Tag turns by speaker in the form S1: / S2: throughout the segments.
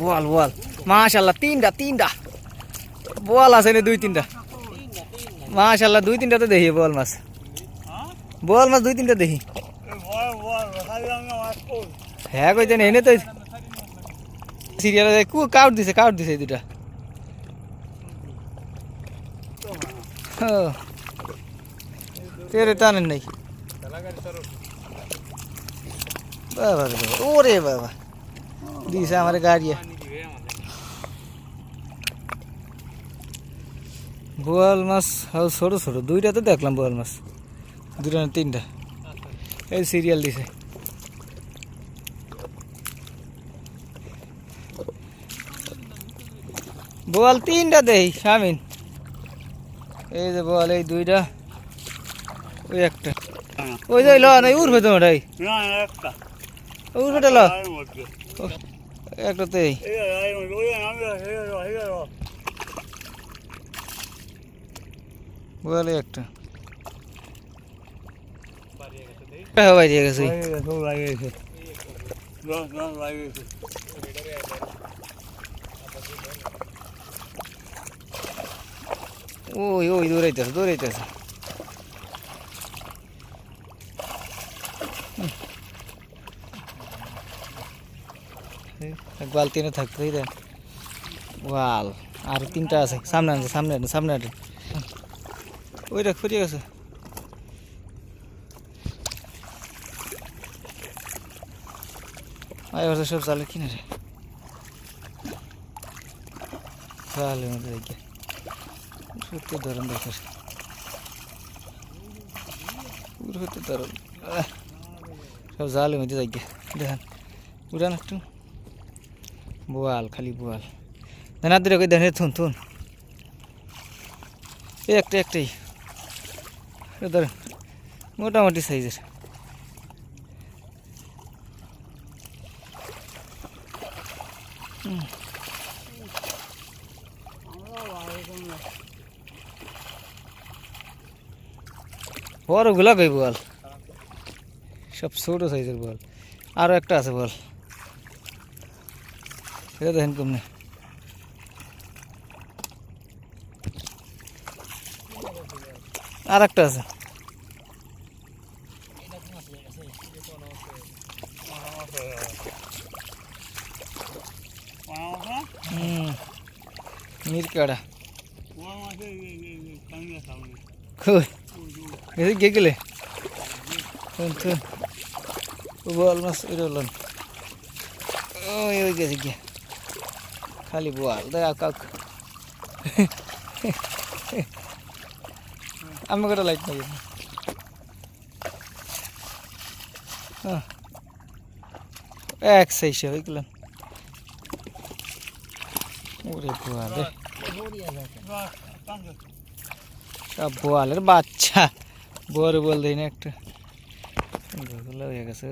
S1: বোয়াল বোয়াল মাশাল্লাহ তিনটা তিনটা। বোয়াল আছে না দুই, তিনটা। মাশাল্লাহ দুই তিনটা তো দেখি বোয়াল মাছ। বোয়াল মাছ দুই, তিনটা দেখি। হ্যাঁ কইতেন এনে তো সিরিয়ালে কু কাউট দিছে কাউট দিছে দুটা তেরে টানেন নাই বাবা রে বাবা। দিছে আমার গাড়িয়া বোয়াল মাছ হাও ছোট ছোট। দুইটা তো দেখলাম বোয়াল মাছ। দুটা না তিনটা। এই সিরিয়াল দিছে। বোয়াল তিনটা দেই স্বামীন এই যে বোয়াল এই দুইটা ওই একটা। ওই যে ল না উঠবে তোমার এই। উঠবে ল। একটা তো এই বোয়ালে একটা। হ্যাঁ ভাই দিয়ে গেছে। ওই ওই দৌড়াইতেছে দৌড়াইতেছে। বালতি এনে থাকতে এই ওয়াল, আর তিনটা আছে। সামনে আছে সামনে আছে সামনে আছে ওইটা ফুরিয়ে গেছে। আয় বছর সব চালে কিনে রে। চালের মধ্যে দেখে সত্যি ধরুন দেখার পুরো ধরুন সব জালের মধ্যে দেখে দেখেন, উড়ান একটু। বোয়াল খালি বোয়াল দেনা দূরে কই দেন থুন থুন এই একটা একটাই এ ধরেন মোটামুটি সাইজের বড় গোলাপ এই বল সব ছোট সাইজের বল আরও একটা আছে বল এটা দেখেন কমনে। আর একটা আছে মিরকাড়া। কই এসে গেলে? থুন থুন ও বল মাছ ওই রলন ওই ওই গেছে গিয়ে। খালি বোয়াল দেখা আমি করে লাইট নাই এক সাইসে হয়ে ওরে বোয়ালে সব বোয়ালের বাচ্চা বড় বল দেয় না একটা হয়ে গেছে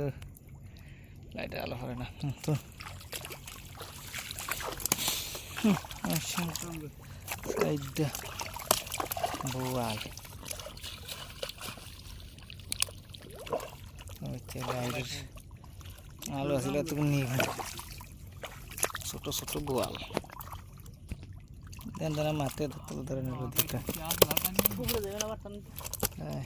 S1: লাইটের আলো হবে না তো হুম, আচ্ছা সাইডটা বোয়াল হচ্ছে লাইটের আলো আসলে এতক্ষণ নিয়ে গেল ছোট ছোট বোয়াল দেন দেন মাথায় ধরতে ধরে নেব দুটা হ্যাঁ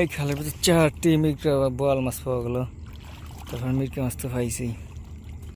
S1: এই খালের ভিতরে চারটি মির্কা বোয়াল মাছ পাওয়া গেল। তারপর মির্কা মাছ তো পাইছি।